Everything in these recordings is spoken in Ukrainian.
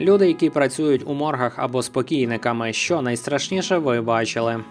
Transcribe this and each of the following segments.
Люди, які працюють у моргах або спокійниками, що найстрашніше ви бачили.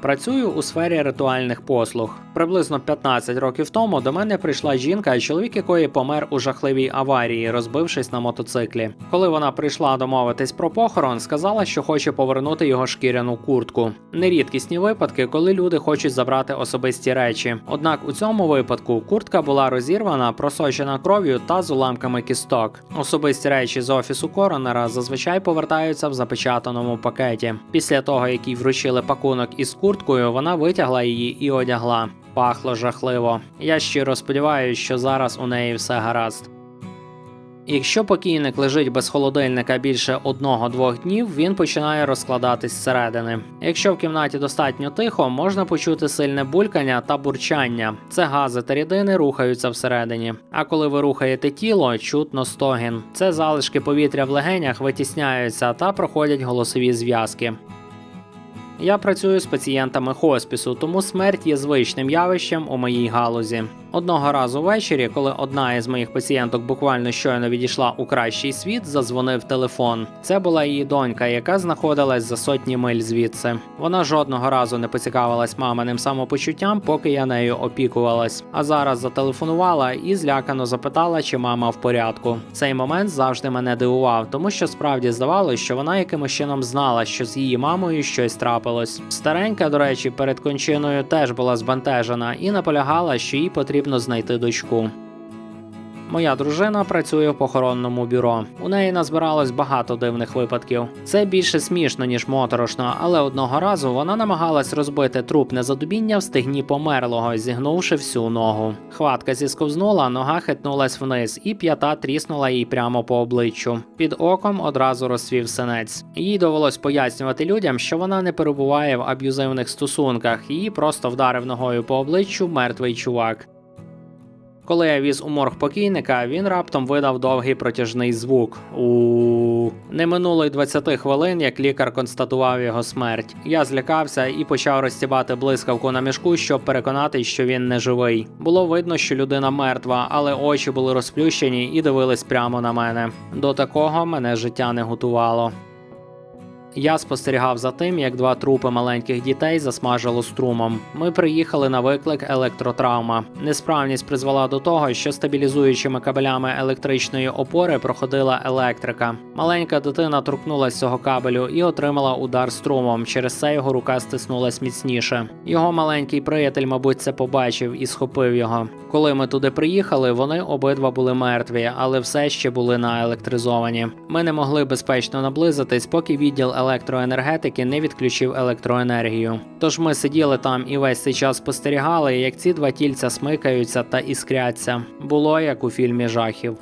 Працюю у сфері ритуальних послуг. Приблизно 15 років тому до мене прийшла жінка, чоловік якої помер у жахливій аварії, розбившись на мотоциклі. Коли вона прийшла домовитись про похорон, сказала, що хоче повернути його шкіряну куртку. Нерідкісні випадки, коли люди хочуть забрати особисті речі. Однак у цьому випадку куртка була розірвана, просочена кров'ю та з уламками кісток. Особисті речі з офісу коронера зазвичай повертаються в запечатаному пакеті. Після того, як їй вручили пакунок із курткою, вона витягла її і одягла. Пахло жахливо. Я щиро сподіваюся, що зараз у неї все гаразд. Якщо покійник лежить без холодильника більше одного-двох днів, він починає розкладатись зсередини. Якщо в кімнаті достатньо тихо, можна почути сильне булькання та бурчання. Це гази та рідини рухаються всередині. А коли ви рухаєте тіло, чутно стогін. Це залишки повітря в легенях витісняються та проходять голосові зв'язки. Я працюю з пацієнтами хоспісу, тому смерть є звичним явищем у моїй галузі. Одного разу ввечері, коли одна із моїх пацієнток буквально щойно відійшла у кращий світ, задзвонив телефон. Це була її донька, яка знаходилась за сотні миль звідси. Вона жодного разу не поцікавилась маминим самопочуттям, поки я нею опікувалась. А зараз зателефонувала і злякано запитала, чи мама в порядку. Цей момент завжди мене дивував, тому що справді здавалося, що вона якимось чином знала, що з її мамою щось трапилось. Старенька, до речі, перед кончиною теж була збентежена і наполягала, що їй потрібно знайти дочку. Моя дружина працює в похоронному бюро. У неї назбиралось багато дивних випадків. Це більше смішно ніж моторошно, але одного разу вона намагалась розбити труп незадубіння в стегні померлого, зігнувши всю ногу. Хватка зісковзнула, нога хитнулась вниз, і п'ята тріснула їй прямо по обличчю. Під оком одразу розсвів синець. Їй довелось пояснювати людям, що вона не перебуває в аб'юзивних стосунках. Її просто вдарив ногою по обличчю мертвий чувак. Коли я віз у морг покійника, він раптом видав довгий протяжний звук. У не минуло й 20 хвилин, як лікар констатував його смерть. Я злякався і почав розтібати блискавку на мішку, щоб переконатись, що він не живий. Було видно, що людина мертва, але очі були розплющені і дивились прямо на мене. До такого мене життя не готувало. Я спостерігав за тим, як два трупи маленьких дітей засмажило струмом. Ми приїхали на виклик електротравма. Несправність призвела до того, що стабілізуючими кабелями електричної опори проходила електрика. Маленька дитина торкнулася цього кабелю і отримала удар струмом. Через це його рука стиснулась міцніше. Його маленький приятель, мабуть, це побачив і схопив його. Коли ми туди приїхали, вони обидва були мертві, але все ще були наелектризовані. Ми не могли безпечно наблизитись, поки відділ електроенергетики не відключив електроенергію. Тож ми сиділи там і весь цей час спостерігали, як ці два тільця смикаються та іскряться. Було як у фільмі жахів.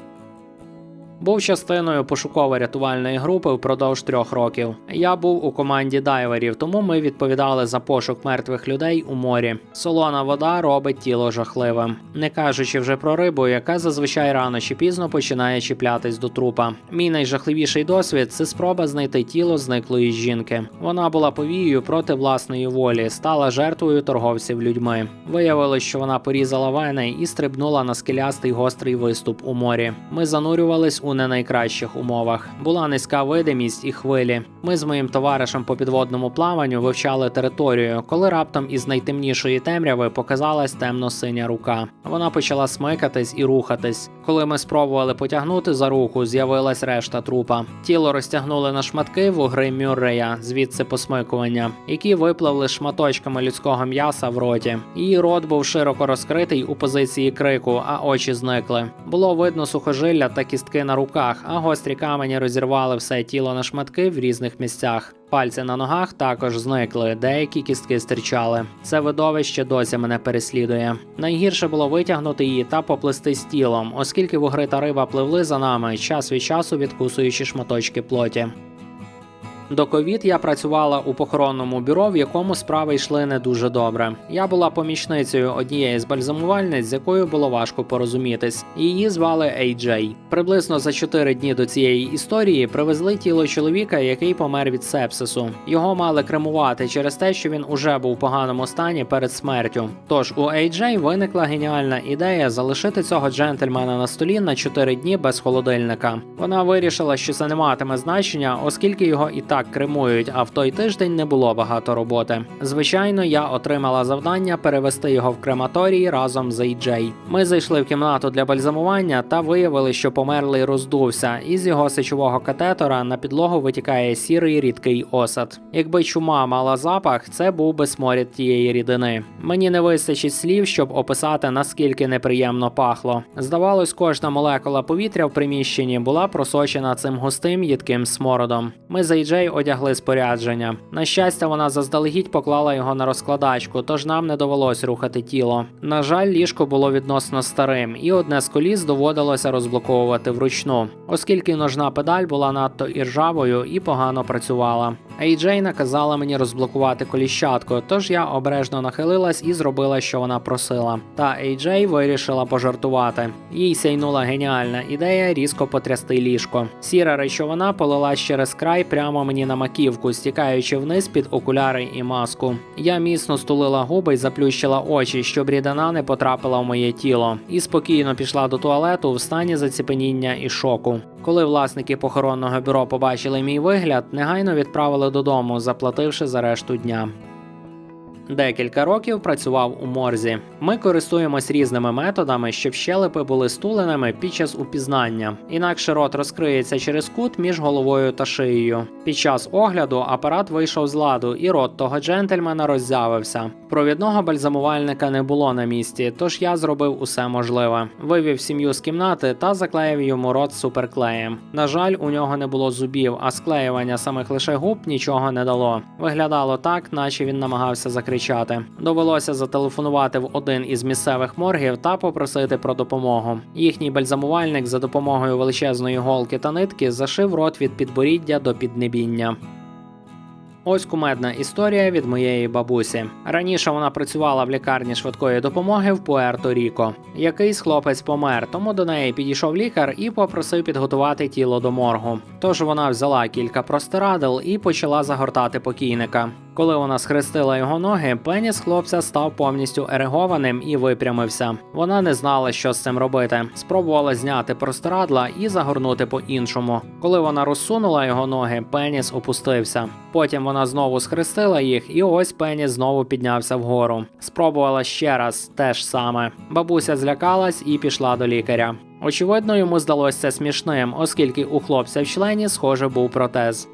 Був частиною пошуково-рятувальної групи впродовж трьох років. Я був у команді дайверів, тому ми відповідали за пошук мертвих людей у морі. Солона вода робить тіло жахливим, не кажучи вже про рибу, яка зазвичай рано чи пізно починає чіплятись до трупа. Мій найжахливіший досвід це спроба знайти тіло зниклої жінки. Вона була повією проти власної волі, стала жертвою торговців людьми. Виявилось, що вона порізала вени і стрибнула на скелястий гострий виступ у морі. Ми занурювались у не найкращих умовах. Була низька видимість і хвилі. Ми з моїм товаришем по підводному плаванню вивчали територію, коли раптом із найтемнішої темряви показалась темно-синя рука. Вона почала смикатись і рухатись. Коли ми спробували потягнути за руку, з'явилась решта трупа. Тіло розтягнули на шматки в гри Мюррея, звідси посмикування, які випливли шматочками людського м'яса в роті. Її рот був широко розкритий у позиції крику, а очі зникли. Було видно сухожилля та кістки на руках, а гострі камені розірвали все тіло на шматки в різних місцях. Пальці на ногах також зникли, деякі кістки стирчали. Це видовище досі мене переслідує. Найгірше було витягнути її та поплисти з тілом, оскільки вугри та риба пливли за нами, час від часу відкусуючи шматочки плоті. До ковід я працювала у похоронному бюро, в якому справи йшли не дуже добре. Я була помічницею однієї з бальзамувальниць, з якою було важко порозумітись. Її звали Ей-Джей. Приблизно за 4 дні до цієї історії привезли тіло чоловіка, який помер від сепсису. Його мали кремувати через те, що він уже був у поганому стані перед смертю. Тож у Ей-Джей виникла геніальна ідея залишити цього джентльмена на столі на 4 дні без холодильника. Вона вирішила, що це не матиме значення, оскільки його і так кремують, а в той тиждень не було багато роботи. Звичайно, я отримала завдання перевести його в крематорій разом з Ей-Джей. Ми зайшли в кімнату для бальзамування та виявили, що померлий роздувся, і з його сечового катетора на підлогу витікає сірий рідкий осад. Якби чума мала запах, це був би сморід тієї рідини. Мені не вистачить слів, щоб описати наскільки неприємно пахло. Здавалось, кожна молекула повітря в приміщенні була просочена цим густим їдким смородом. Ми з Ей-Джей одягли спорядження. На щастя, вона заздалегідь поклала його на розкладачку, тож нам не довелось рухати тіло. На жаль, ліжко було відносно старим, і одне з коліс доводилося розблоковувати вручну, оскільки ножна педаль була надто іржавою і погано працювала. Ей-Джей наказала мені розблокувати коліщатку, тож я обережно нахилилась і зробила, що вона просила. Та Ей-Джей вирішила пожартувати. Їй сяйнула геніальна ідея різко потрясти ліжко. Сіра речовина полилась через край прямо мені на маківку, стікаючи вниз під окуляри і маску. Я міцно стулила губи й заплющила очі, щоб рідина не потрапила в моє тіло, і спокійно пішла до туалету в стані заціпеніння і шоку. Коли власники похоронного бюро побачили мій вигляд, негайно відправили додому, заплативши за решту дня. Декілька років працював у морзі. Ми користуємось різними методами, щоб щелепи були стуленими під час упізнання. Інакше рот розкриється через кут між головою та шиєю. Під час огляду апарат вийшов з ладу, і рот того джентльмена роззявився. Провідного бальзамувальника не було на місці, тож я зробив усе можливе. Вивів сім'ю з кімнати та заклеїв йому рот суперклеєм. На жаль, у нього не було зубів, а склеювання самих лише губ нічого не дало. Виглядало так, наче він намагався закричати. Довелося зателефонувати в один із місцевих моргів та попросити про допомогу. Їхній бальзамувальник за допомогою величезної голки та нитки зашив рот від підборіддя до піднебіння. Ось кумедна історія від моєї бабусі. Раніше вона працювала в лікарні швидкої допомоги в Пуерто-Ріко. Якийсь хлопець помер, тому до неї підійшов лікар і попросив підготувати тіло до моргу. Тож вона взяла кілька простирадел і почала загортати покійника. Коли вона схрестила його ноги, пеніс хлопця став повністю ерегованим і випрямився. Вона не знала, що з цим робити. Спробувала зняти простирадла і загорнути по-іншому. Коли вона розсунула його ноги, пеніс опустився. Потім вона знову схрестила їх, і ось пеніс знову піднявся вгору. Спробувала ще раз те ж саме. Бабуся злякалась і пішла до лікаря. Очевидно, йому здалося смішним, оскільки у хлопця в члені, схоже, був протез.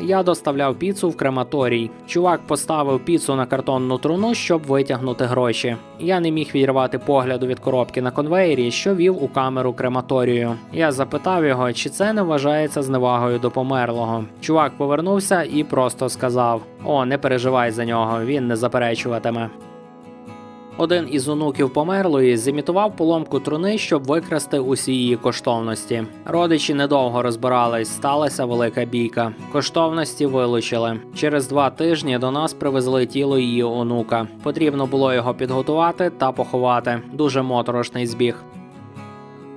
Я доставляв піцу в крематорій. Чувак поставив піцу на картонну труну, щоб витягнути гроші. Я не міг відірвати погляду від коробки на конвеєрі, що вів у камеру крематорію. Я запитав його, чи це не вважається зневагою до померлого. Чувак повернувся і просто сказав: О, не переживай за нього, він не заперечуватиме. Один із онуків померлої зімітував поломку труни, щоб викрасти усі її коштовності. Родичі недовго розбирались, сталася велика бійка. Коштовності вилучили. Через два тижні до нас привезли тіло її онука. Потрібно було його підготувати та поховати. Дуже моторошний збіг.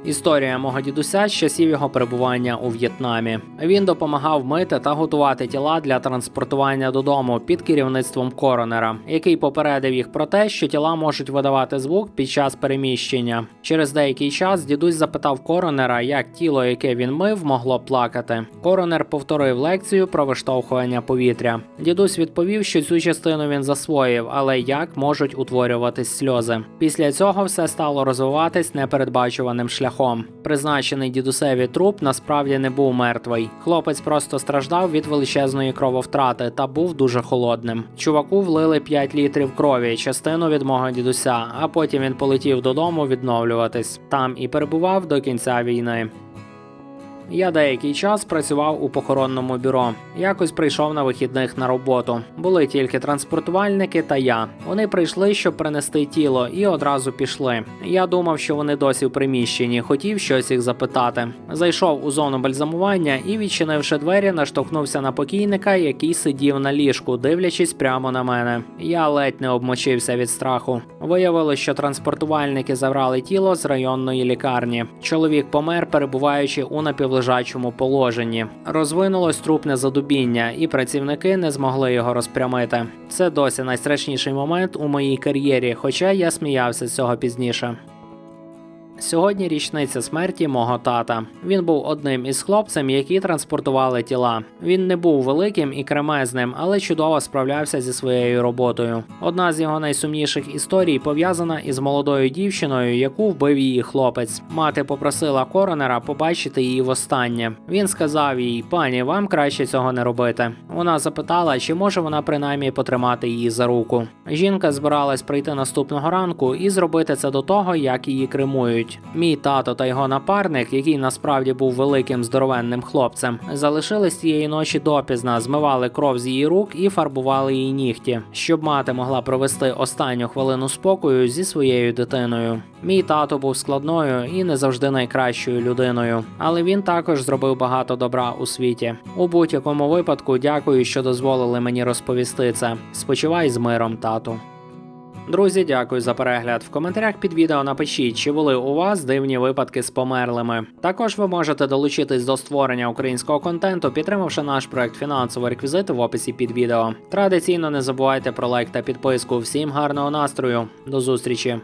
Історія мого дідуся з часів його перебування у В'єтнамі. Він допомагав мити та готувати тіла для транспортування додому під керівництвом коронера, який попередив їх про те, що тіла можуть видавати звук під час переміщення. Через деякий час дідусь запитав коронера, як тіло, яке він мив, могло плакати. Коронер повторив лекцію про виштовхування повітря. Дідусь відповів, що цю частину він засвоїв, але як можуть утворюватись сльози. Після цього все стало розвиватись непередбачуваним шляхом. Призначений дідусеві труп насправді не був мертвий. Хлопець просто страждав від величезної крововтрати та був дуже холодним. Чуваку влили 5 літрів крові, частину від мого дідуся, а потім він полетів додому відновлюватись. Там і перебував до кінця війни. Я деякий час працював у похоронному бюро. Якось прийшов на вихідних на роботу. Були тільки транспортувальники та я. Вони прийшли, щоб принести тіло, і одразу пішли. Я думав, що вони досі в приміщенні, хотів щось їх запитати. Зайшов у зону бальзамування і, відчинивши двері, наштовхнувся на покійника, який сидів на ліжку, дивлячись прямо на мене. Я ледь не обмочився від страху. Виявилось, що транспортувальники забрали тіло з районної лікарні. Чоловік помер, перебуваючи у напівлежачому положенні. Розвинулось трупне задубіння, і працівники не змогли його розпрямити. Це досі найстрашніший момент у моїй кар'єрі, хоча я сміявся з цього пізніше. Сьогодні річниця смерті мого тата. Він був одним із хлопцем, які транспортували тіла. Він не був великим і кремезним, але чудово справлявся зі своєю роботою. Одна з його найсумніших історій пов'язана із молодою дівчиною, яку вбив її хлопець. Мати попросила коронера побачити її востаннє. Він сказав їй: пані, вам краще цього не робити. Вона запитала, чи може вона принаймні потримати її за руку. Жінка збиралась прийти наступного ранку і зробити це до того, як її кремують. Мій тато та його напарник, який насправді був великим здоровенним хлопцем, залишились тієї ночі допізна, змивали кров з її рук і фарбували її нігті, щоб мати могла провести останню хвилину спокою зі своєю дитиною. Мій тато був складною і не завжди найкращою людиною, але він також зробив багато добра у світі. У будь-якому випадку, дякую, що дозволили мені розповісти це. Спочивай з миром, тату. Друзі, дякую за перегляд. В коментарях під відео напишіть, чи були у вас дивні випадки з померлими. Також ви можете долучитись до створення українського контенту, підтримавши наш проект фінансовий реквізити в описі під відео. Традиційно не забувайте про лайк та підписку. Всім гарного настрою. До зустрічі!